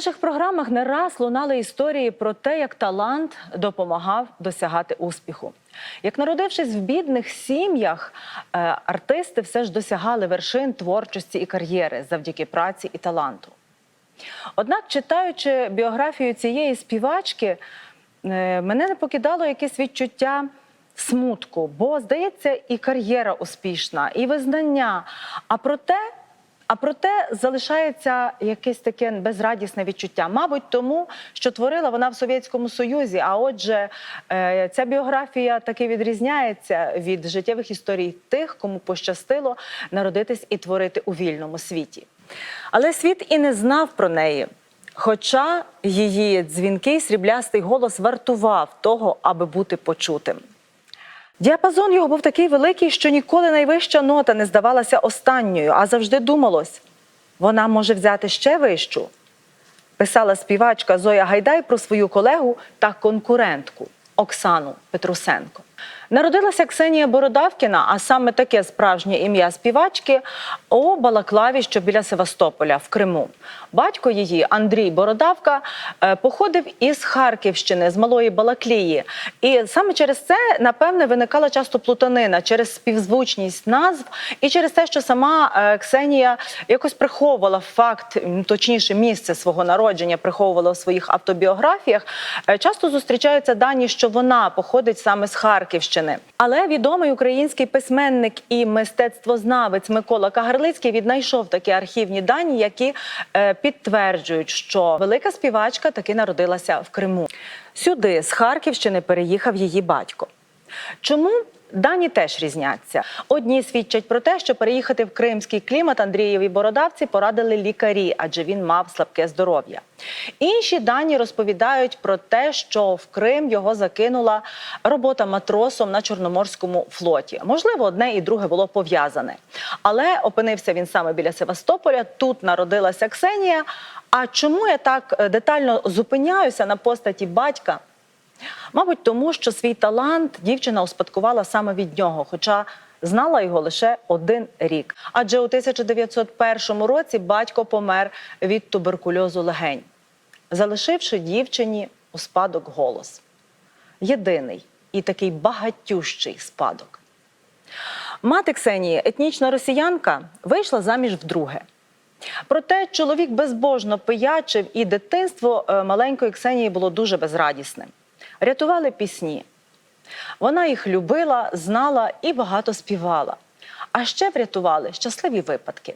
Наших програмах не раз лунали історії про те, як талант допомагав досягати успіху. Як народившись в бідних сім'ях, е, артисти все ж досягали вершин творчості і кар'єри завдяки праці і таланту. Однак, читаючи біографію цієї співачки, е, мене не покидало якесь відчуття смутку, бо, здається, і кар'єра успішна, і визнання. А проте, а проте залишається якесь таке безрадісне відчуття. Мабуть, тому що творила вона в Совєтському Союзі. А отже, е, ця біографія таки відрізняється від життєвих історій тих, кому пощастило народитись і творити у вільному світі. Але світ і не знав про неї. Хоча її дзвінкий сріблястий голос вартував того, аби бути почутим. Діапазон його був такий великий, що ніколи найвища нота не здавалася останньою, а завжди думалось, вона може взяти ще вищу. Писала співачка Зоя Гайдай про свою колегу та конкурентку Оксану Петрусенко. Народилася Ксенія Бородавкіна, а саме таке справжнє ім'я співачки у Балаклаві, що біля Севастополя в Криму. Батько її, Андрій Бородавка, е, походив із Харківщини, з малої Балаклії. І саме через це, напевне, виникала часто плутанина через співзвучність назв і через те, що сама е, Ксенія якось приховувала факт, точніше, місце свого народження, приховувала у своїх автобіографіях. Е, Часто зустрічаються дані, що вона походить саме з Харківщини. Але відомий український письменник і мистецтвознавець Микола Кагарлицький віднайшов такі архівні дані, які е, підтверджують, що велика співачка таки народилася в Криму. Сюди з Харківщини переїхав її батько. Чому? Дані теж різняться. Одні свідчать про те, що переїхати в кримський клімат Андрієві бородавці порадили лікарі, адже він мав слабке здоров'я. Інші дані розповідають про те, що в Крим його закинула робота матросом на Чорноморському флоті. Можливо, одне і друге було пов'язане. Але опинився він саме біля Севастополя. Тут народилася Ксенія. А чому я так е, детально зупиняюся на постаті батька? Мабуть, тому що свій талант дівчина успадкувала саме від нього, хоча знала його лише один рік. Адже у 1901 році батько помер від туберкульозу легень, залишивши дівчині у спадок голос. Єдиний і такий багатющий спадок. Мати Ксенії, етнічна росіянка, вийшла заміж вдруге. Проте чоловік безбожно пиячив, і дитинство е, маленької Ксенії було дуже безрадісним. Рятували пісні. Вона їх любила, знала і багато співала. А ще врятували щасливі випадки.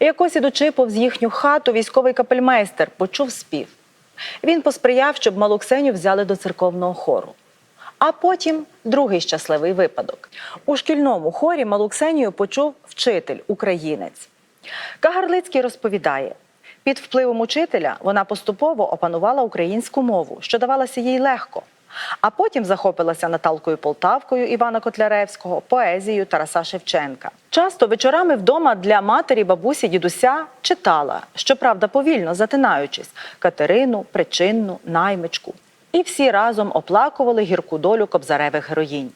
Якось ідучи повз їхню хату, військовий капельмейстер почув спів. Він посприяв, щоб малу Ксеню взяли до церковного хору. А потім другий щасливий випадок. У шкільному хорі малу Ксенію почув вчитель, українець. Кагарлицький розповідає, під впливом учителя вона поступово опанувала українську мову, що давалося їй легко. А потім захопилася Наталкою Полтавкою Івана Котляревського, поезією Тараса Шевченка. Часто вечорами вдома для матері, бабусі, дідуся читала, щоправда, повільно затинаючись, Катерину, Причинну, наймичку. І всі разом оплакували гірку долю кобзаревих героїнь.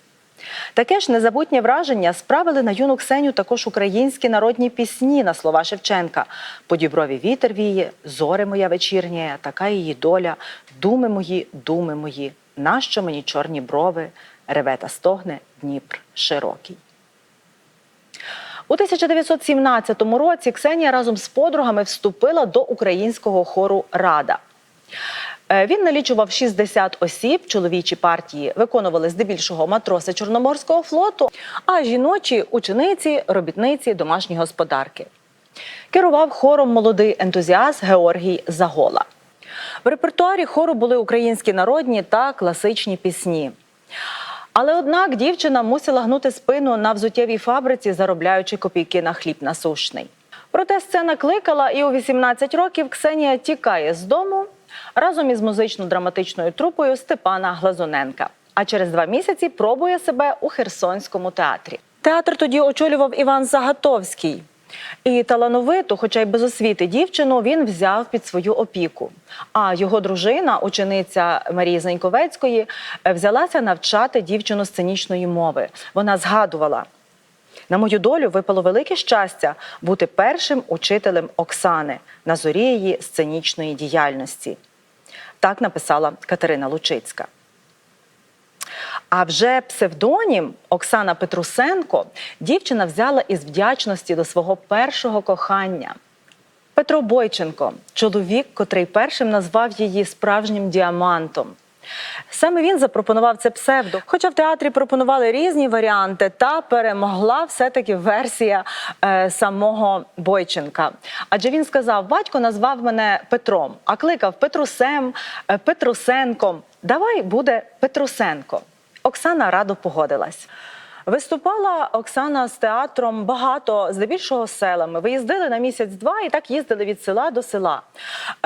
Таке ж незабутнє враження справили на юну Ксеню також українські народні пісні на слова Шевченка: По діброві вітер віє, зоре моя вечірня, така її доля, думи мої, думи мої, нащо мені чорні брови, реве та стогне Дніпр широкий. У 1917 році Ксенія разом з подругами вступила до українського хору Рада. Е, Він налічував 60 осіб. Чоловічі партії виконували здебільшого матроси Чорноморського флоту, а жіночі учениці, робітниці, домашні господарки. Керував хором молодий ентузіаст Георгій Загола. В репертуарі хору були українські народні та класичні пісні. Але однак дівчина мусила гнути спину на взуттєвій фабриці, заробляючи копійки на хліб насущний. Проте сцена кликала, і у 18 років Ксенія тікає з дому разом із музично-драматичною трупою Степана Глазуненка. А через два місяці пробує себе у Херсонському театрі. Театр тоді очолював Іван Загатовський. І талановиту, хоча й без освіти, дівчину він взяв під свою опіку. А його дружина, учениця Марії Заньковецької, е, взялася навчати дівчину сценічної мови. Вона згадувала: На мою долю випало велике щастя бути першим учителем Оксани на зорі її сценічної діяльності. Так написала Катерина Лучицька. А вже псевдонім Оксана Петрусенко дівчина взяла із вдячності до свого першого кохання. Петро Бойченко чоловік, котрий першим назвав її справжнім діамантом. Саме він запропонував це псевдо. Хоча в театрі пропонували різні варіанти, та перемогла все-таки версія е, самого Бойченка. Адже він сказав: батько назвав мене Петром, а кликав Петрусем, е, Петрусенком. Давай буде Петрусенко. Оксана радо погодилась. Виступала Оксана з театром багато, здебільшого селами. Виїздили на місяць-два і так їздили від села до села.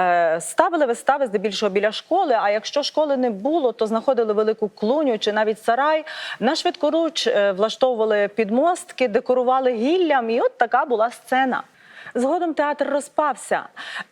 Е, ставили вистави здебільшого біля школи. А якщо школи не було, то знаходили велику клуню чи навіть сарай. На швидкоруч е, влаштовували підмостки, декорували гіллям, і от така була сцена. Згодом театр розпався.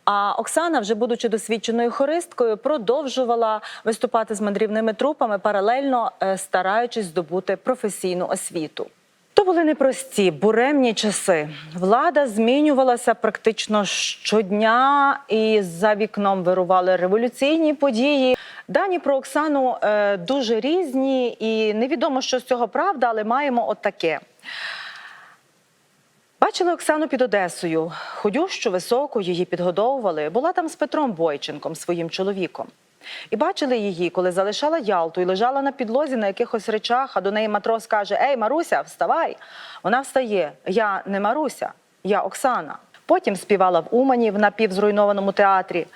А Оксана, вже будучи досвідченою хористкою, продовжувала виступати з мандрівними трупами, паралельно е, стараючись здобути професійну освіту. То були непрості, буремні часи. Влада змінювалася практично щодня, і за вікном вирували революційні події. Дані про Оксану е, дуже різні, і невідомо, що з цього правда, але маємо отаке. Бачили Оксану під Одесою. Ходющу, високу, її підгодовували. Була там з Петром Бойченком, своїм чоловіком. І бачили її, коли залишала Ялту і лежала на підлозі на якихось речах, а до неї матрос каже: Ей, Маруся, вставай! Вона встає. Я не Маруся, я Оксана. Потім співала в Умані в напівзруйнованому театрі.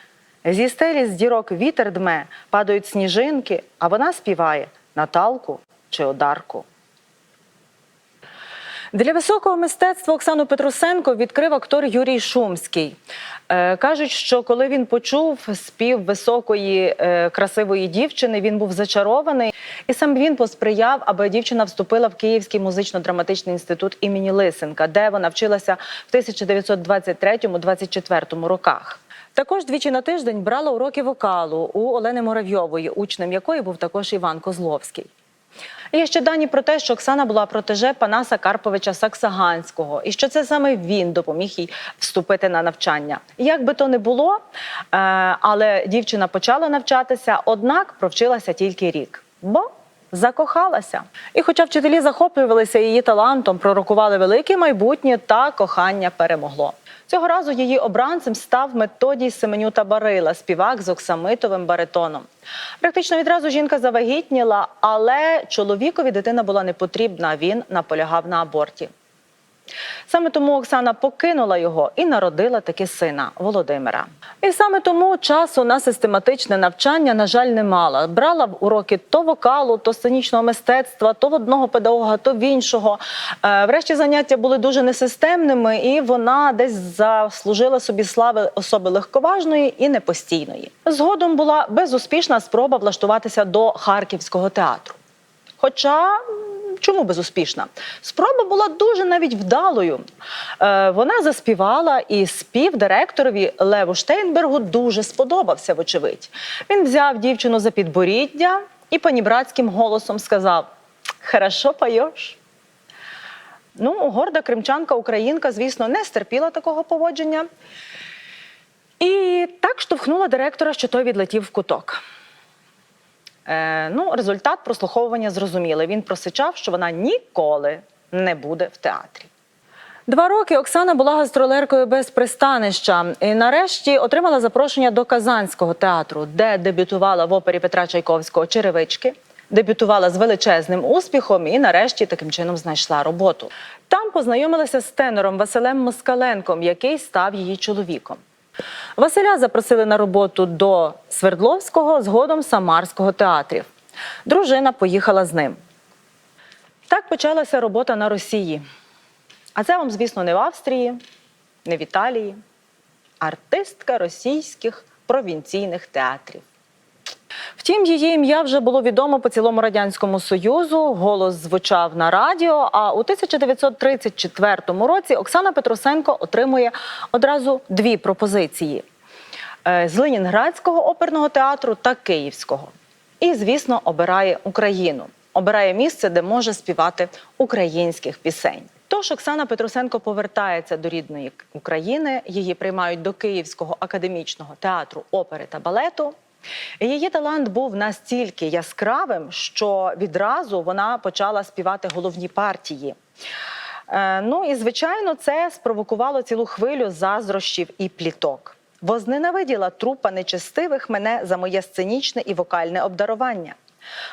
Зі стелі з дірок вітер дме, падають сніжинки, а вона співає Наталку чи Одарку. Для високого мистецтва Оксану Петрусенко відкрив актор Юрій Шумський. Е, кажуть, що коли він почув спів високої е, красивої дівчини, він був зачарований, і сам він посприяв, аби дівчина вступила в Київський музично-драматичний інститут імені Лисенка, де вона вчилася в 1923-24 роках. Також двічі на тиждень брала уроки вокалу у Олени Муравйової, учнем якої був також Іван Козловський. Є ще дані про те, що Оксана була протеже Панаса Карповича Саксаганського, і що це саме він допоміг їй вступити на навчання. Як би то не було, е, але дівчина почала навчатися, однак провчилася тільки рік. Бо закохалася. І хоча вчителі захоплювалися її талантом, пророкували велике майбутнє, та кохання перемогло. Цього разу її обранцем став Методій Семенюта Барила, співак з оксамитовим баритоном. Практично відразу жінка завагітніла, але чоловікові дитина була не потрібна. Він наполягав на аборті. Саме тому Оксана покинула його і народила таки сина Володимира. І саме тому часу на систематичне навчання, на жаль, не мала. Брала в уроки то вокалу, то сценічного мистецтва, то в одного педагога, то в іншого. Е, Врешті заняття були дуже несистемними, і вона десь заслужила собі слави особи легковажної і непостійної. Згодом була безуспішна спроба влаштуватися до Харківського театру. Хоча чому безуспішна? Спроба була дуже навіть вдалою. Е, вона заспівала, і спів директорові Леву Штейнбергу дуже сподобався, вочевидь. Він взяв дівчину за підборіддя і панібратським голосом сказав: Хорошо поєш. Ну, горда кримчанка Українка, звісно, не стерпіла такого поводження. І так штовхнула директора, що той відлетів в куток. Е, ну, результат прослуховування зрозумілий. Він просичав, що вона ніколи не буде в театрі. Два роки Оксана була гастролеркою без пристанища і нарешті отримала запрошення до Казанського театру, де дебютувала в опері Петра Чайковського Черевички. Дебютувала з величезним успіхом і нарешті таким чином знайшла роботу. Там познайомилася з тенором Василем Москаленком, який став її чоловіком. Василя запросили на роботу до Свердловського, згодом Самарського театрів. Дружина поїхала з ним. Так почалася робота на Росії. А це вам, звісно, не в Австрії, не в Італії. Артистка російських провінційних театрів. Втім, її ім'я вже було відомо по цілому радянському союзу. Голос звучав на радіо. А у 1934 році Оксана Петросенко отримує одразу дві пропозиції: е, з Ленінградського оперного театру та Київського. І, звісно, обирає Україну, обирає місце, де може співати українських пісень. Тож Оксана Петросенко повертається до рідної України. Її приймають до Київського академічного театру опери та балету. Її талант був настільки яскравим, що відразу вона почала співати головні партії. Е, Ну і звичайно, це спровокувало цілу хвилю заздрощів і пліток. Возненавиділа трупа нечестивих мене за моє сценічне і вокальне обдарування.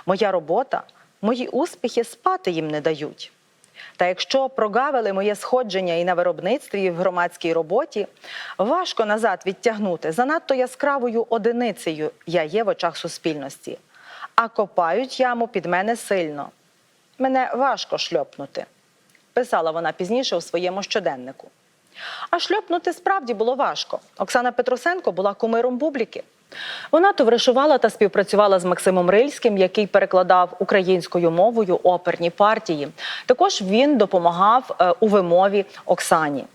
Моя робота, мої успіхи спати їм не дають. Та якщо прогавили моє сходження і на виробництві, і в громадській роботі, важко назад відтягнути. Занадто яскравою одиницею я є в очах суспільності. А копають яму під мене сильно. Мене важко шльопнути писала вона пізніше у своєму щоденнику. А шльопнути справді було важко. Оксана Петросенко була кумиром публіки. Вона товаришувала та співпрацювала з Максимом Рильським, який перекладав українською мовою оперні партії. Також він допомагав е, у вимові Оксані.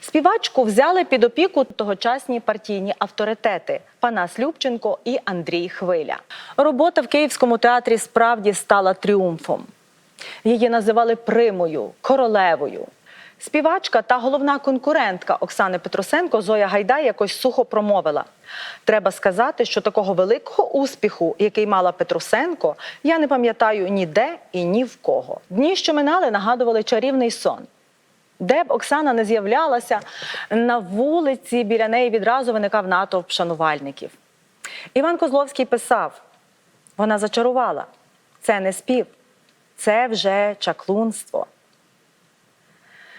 Співачку взяли під опіку тогочасні партійні авторитети Панас Любченко і Андрій Хвиля. Робота в Київському театрі справді стала тріумфом. Її називали примою, королевою. Співачка та головна конкурентка Оксани Петросенко Зоя Гайдай якось сухо промовила: треба сказати, що такого великого успіху, який мала Петросенко, я не пам'ятаю ніде і ні в кого. Дні, що минали, нагадували чарівний сон. Де б Оксана не з'являлася, на вулиці біля неї відразу виникав натовп шанувальників. Іван Козловський писав: вона зачарувала. Це не спів, це вже чаклунство.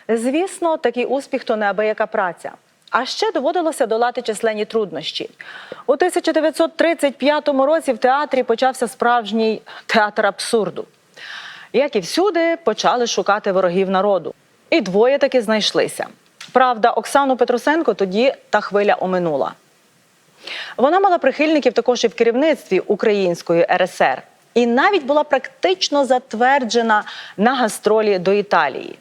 Звісно, такий успіх то неабияка праця. А ще доводилося долати численні труднощі. У 1935 році в театрі почався справжній театр абсурду. Як і всюди, почали шукати ворогів народу. І двоє таки знайшлися. Правда, Оксану Петросенко тоді та хвиля оминула. Вона мала прихильників також і в керівництві Української РСР, і навіть була практично затверджена на гастролі до Італії.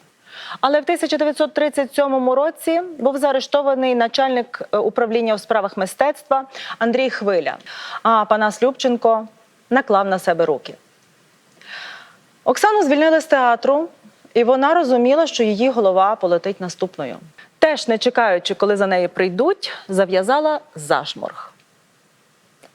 Але в 1937 році був заарештований начальник е, управління у справах мистецтва Андрій Хвиля. А Панас Любченко наклав на себе руки. Оксану звільнили з театру, і вона розуміла, що її голова полетить наступною. Теж не чекаючи, коли за нею прийдуть, зав'язала зашморг.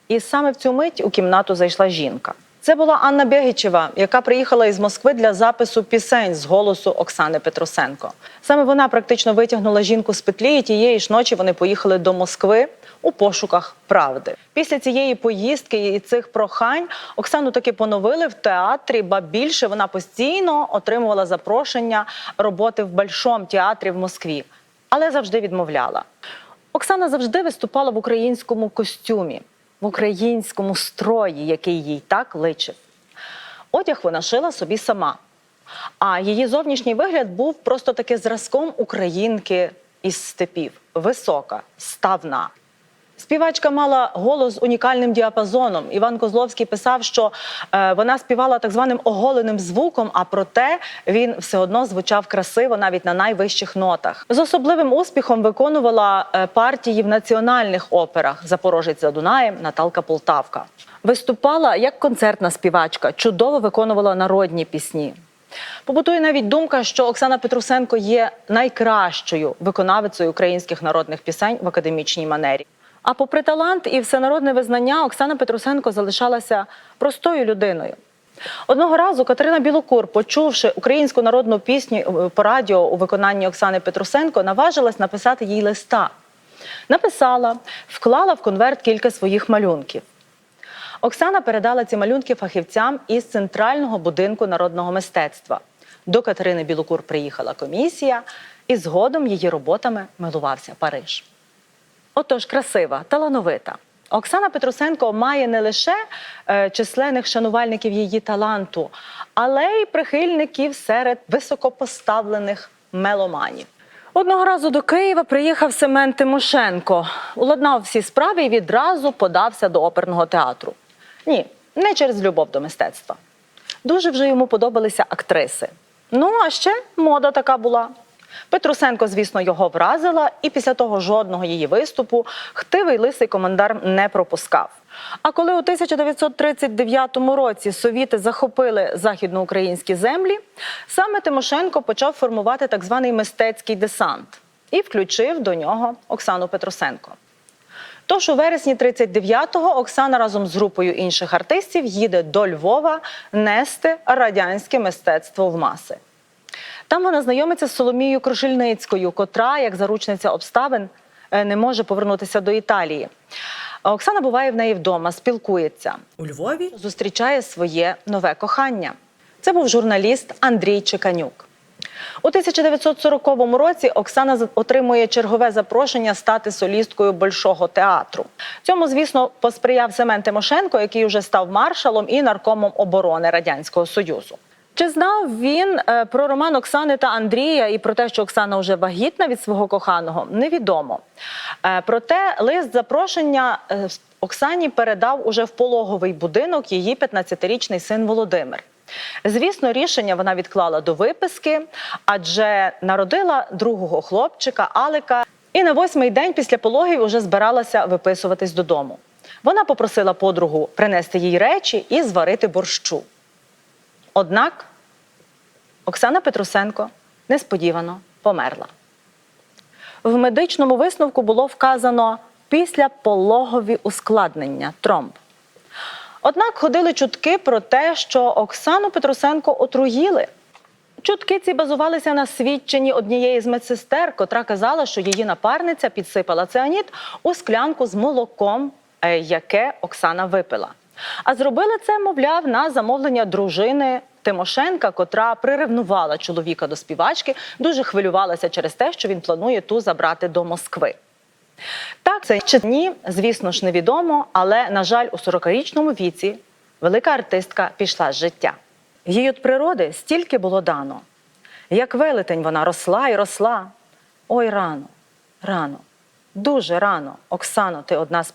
І саме в цю мить у кімнату зайшла жінка. Це була Анна Бєгічева, яка приїхала із Москви для запису пісень з голосу Оксани Петросенко. Саме вона практично витягнула жінку з петлі, і тієї ж ночі вони поїхали до Москви у пошуках правди. Після цієї поїздки і цих прохань Оксану таки поновили в театрі, ба більше вона постійно отримувала запрошення роботи в Большому театрі в Москві, але завжди відмовляла. Оксана завжди виступала в українському костюмі, в українському строї, який їй так личив. Одяг вона шила собі сама. А її зовнішній вигляд був просто таки зразком українки із степів. Висока, ставна. Співачка мала голос з унікальним діапазоном. Іван Козловський писав, що е, вона співала так званим оголеним звуком, а проте він все одно звучав красиво навіть на найвищих нотах. З особливим успіхом виконувала е, партії в національних операх Запорожець за Дунаєм, Наталка Полтавка. Виступала як концертна співачка, чудово виконувала народні пісні. Побутує навіть думка, що Оксана Петрусенко є найкращою виконавицею українських народних пісень в академічній манері. А попри талант і всенародне визнання, Оксана Петрусенко залишалася простою людиною. Одного разу Катерина Білокур, почувши українську народну пісню е, по радіо у виконанні Оксани Петрусенко, наважилась написати їй листа. Написала, вклала в конверт кілька своїх малюнків. Оксана передала ці малюнки фахівцям із центрального будинку народного мистецтва. До Катерини Білокур приїхала комісія, і згодом її роботами милувався Париж. Отож, красива, талановита. Оксана Петрусенко має не лише е, численних шанувальників її таланту, але й прихильників серед високопоставлених меломанів. Одного разу до Києва приїхав Семен Тимошенко, уладнав всі справи і відразу подався до оперного театру. Ні, не через любов до мистецтва. Дуже вже йому подобалися актриси. Ну, а ще мода така була. Петрусенко, звісно, його вразила, і після того жодного її виступу хтивий лисий командар не пропускав. А коли у 1939 році совіти захопили західноукраїнські землі, саме Тимошенко почав формувати так званий мистецький десант і включив до нього Оксану Петрусенко. Тож у вересні 39-го Оксана разом з групою інших артистів їде до Львова нести радянське мистецтво в маси. Там вона знайомиться з Соломією Крушельницькою, котра, як заручниця обставин, е, не може повернутися до Італії. Оксана буває в неї вдома, спілкується, У Львові зустрічає своє нове кохання. Це був журналіст Андрій Чеканюк. У 1940 році Оксана отримує чергове запрошення стати солісткою Большого театру. Цьому, звісно, посприяв Семен Тимошенко, який вже став маршалом і наркомом оборони Радянського Союзу. Чи знав він е, про роман Оксани та Андрія і про те, що Оксана вже вагітна від свого коханого? Невідомо. Е, проте лист запрошення е, Оксані передав уже в пологовий будинок її 15-річний син Володимир. Звісно, рішення вона відклала до виписки, адже народила другого хлопчика Алика, і на восьмий день після пологів уже збиралася виписуватись додому. Вона попросила подругу принести їй речі і зварити борщу. Однак Оксана Петрусенко несподівано померла. В медичному висновку було вказано післяпологові ускладнення тромб. Однак ходили чутки про те, що Оксану Петрусенко отруїли. Чутки ці базувалися на свідченні однієї з медсестер, котра казала, що її напарниця підсипала цианіт у склянку з молоком, е, яке Оксана випила. А зробили це, мовляв, на замовлення дружини Тимошенка, котра приревнувала чоловіка до співачки, дуже хвилювалася через те, що він планує ту забрати до Москви. Так, це чи ні, звісно ж, невідомо, але, на жаль, у 40-річному віці велика артистка пішла з життя. Їй від природи стільки було дано. Як велетень вона росла і росла. Ой, рано, рано, дуже рано, Оксано, ти од нас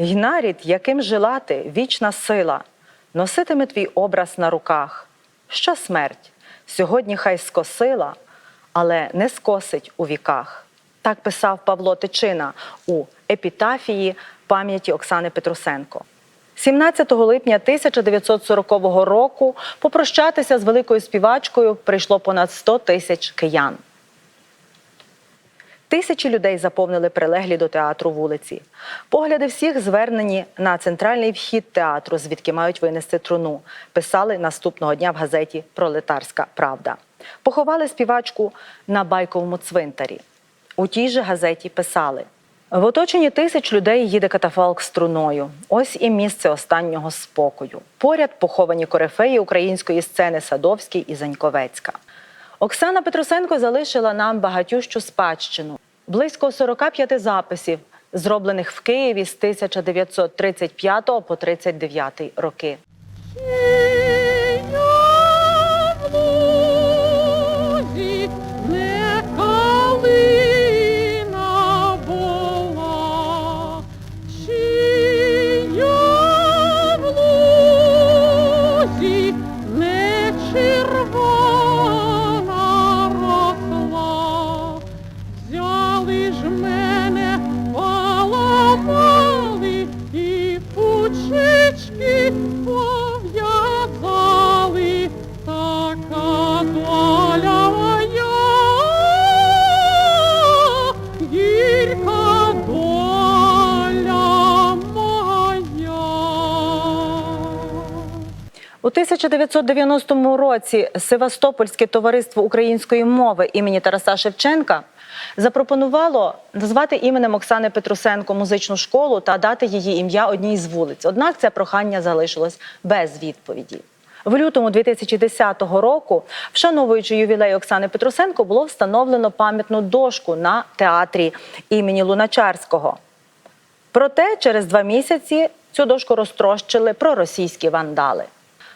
пішла. Й нарід, яким жила ти, вічна сила, носитиме твій образ на руках. Що смерть сьогодні хай скосила, але не скосить у віках. Так писав Павло Тичина у епітафії пам'яті Оксани Петрусенко. 17 липня 1940 року попрощатися з великою співачкою прийшло понад 100 тисяч киян. Тисячі людей заповнили прилеглі до театру вулиці. Погляди всіх звернені на центральний вхід театру, звідки мають винести труну. Писали наступного дня в газеті Пролетарська Правда. Поховали співачку на байковому цвинтарі. У тій же газеті писали: в оточенні тисяч людей їде катафалк з труною. Ось і місце останнього спокою. Поряд поховані корифеї української сцени Садовський і Заньковецька. Оксана Петросенко залишила нам багатющу спадщину, близько 45 записів, зроблених в Києві з 1935 по 39 роки. Не 1990 році Севастопольське товариство української мови імені Тараса Шевченка запропонувало назвати іменем Оксани Петрусенко музичну школу та дати її ім'я одній з вулиць. Однак це прохання залишилось без відповіді. В лютому 2010 року, вшановуючи ювілей Оксани Петрусенко, було встановлено пам'ятну дошку на театрі імені Луначарського. Проте через два місяці цю дошку розтрощили проросійські вандали.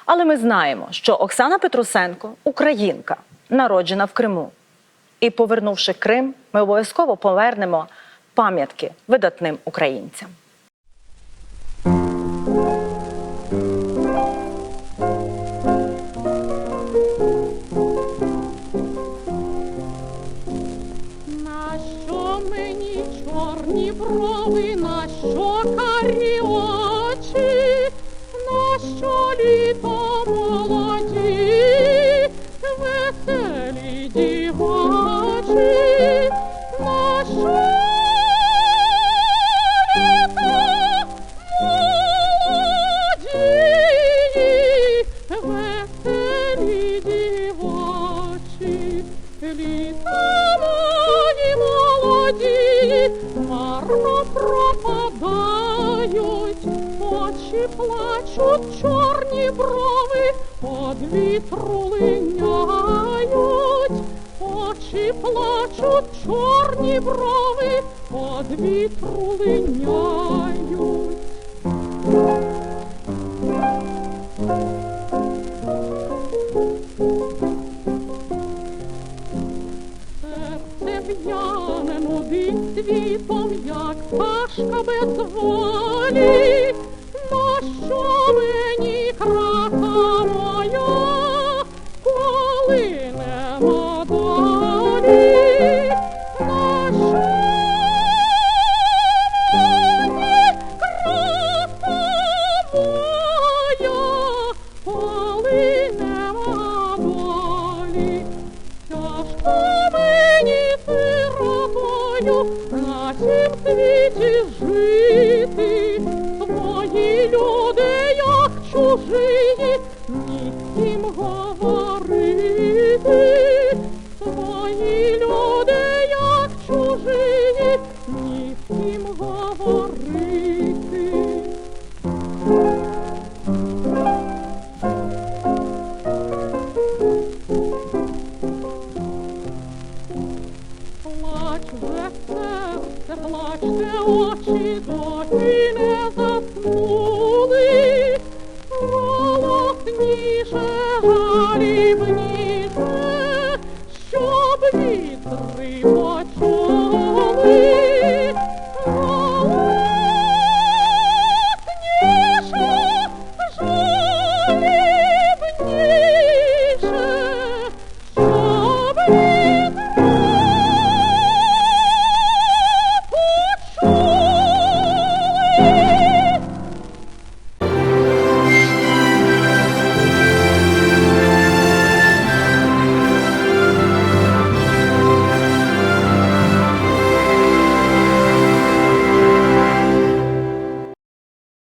Але ми знаємо, що Оксана Петрусенко українка, народжена в Криму. І, повернувши Крим, ми обов'язково повернемо пам'ятки видатним українцям. На що мені чорні брови, на що чорні брови, од вітру линяють.